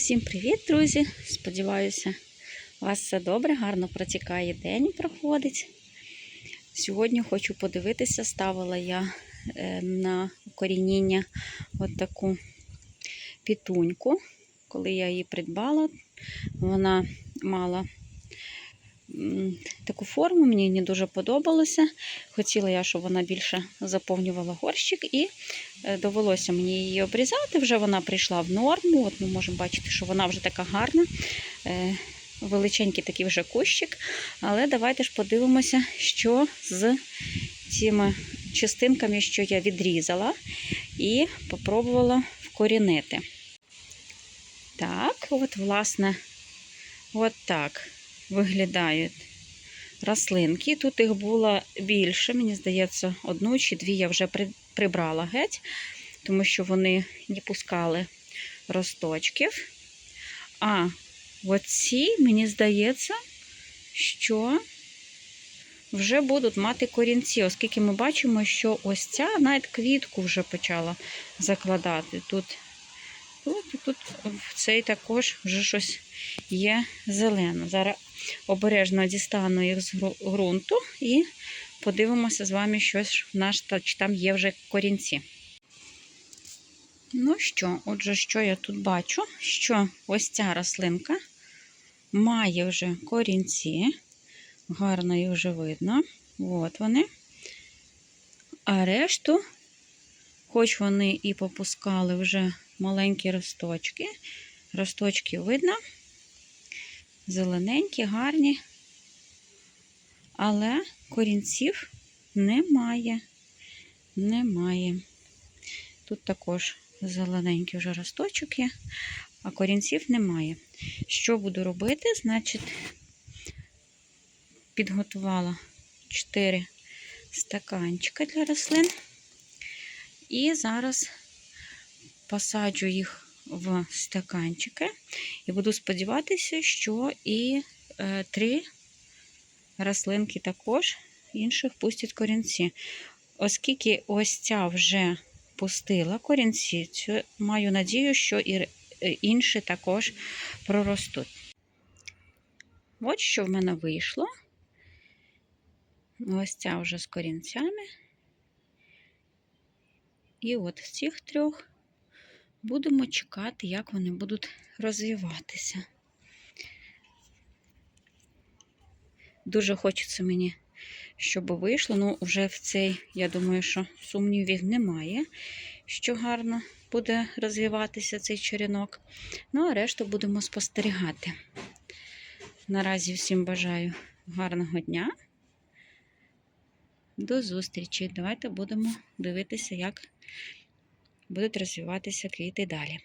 Всім привіт, друзі! Сподіваюся, у вас все добре, гарно протікає день проходить. Сьогодні хочу подивитися, ставила я е, на укорініння от пітуньку. Коли я її придбала, вона мала таку форму, мені не дуже подобалося. Хотіла я, щоб вона більше заповнювала горщик, і е, довелося мені її обрізати. Вже вона прийшла в норму. От ми можемо бачити, що вона вже така гарна. Е, Величенький такий вже кущик. Але давайте ж подивимося, що з цими частинками, що я відрізала, і попробувала вкорінити. Так, от, власне, от так виглядають рослинки. Тут їх було більше, мені здається, одну чи дві я вже прибрала геть, тому що вони не пускали росточків. А оці, мені здається, що вже будуть мати корінці, оскільки ми бачимо, що ось ця навіть квітку вже почала закладати. Тут, тут, тут в цей також вже щось є зелено. Зараз обережно дістану їх з ґрунту і подивимося з вами, що ж в нас чи там є вже корінці. Ну що, отже, що я тут бачу? Що ось ця рослинка має вже корінці, гарно їх вже видно. От вони. А решту, хоч вони і попускали вже маленькі росточки, росточки видно, зелененькі, гарні, але корінців немає. Немає. Тут також зелененький вже росточок є, а корінців немає. Що буду робити? Значить, підготувала 4 стаканчика для рослин. І зараз посаджу їх в стаканчики. І буду сподіватися, що і е, три рослинки також інших пустять корінці. Оскільки ось ця вже пустила корінці, маю надію, що і інші також проростуть. От що в мене вийшло. Ось ця вже з корінцями. І от в цих трьох будемо чекати, як вони будуть розвиватися. Дуже хочеться мені, щоб вийшло. Ну, вже в цей, я думаю, що сумнівів немає, що гарно буде розвиватися цей черенок. Ну, а решту будемо спостерігати. Наразі всім бажаю гарного дня. До зустрічі. Давайте будемо дивитися, як будуть розвиватися квіти далі.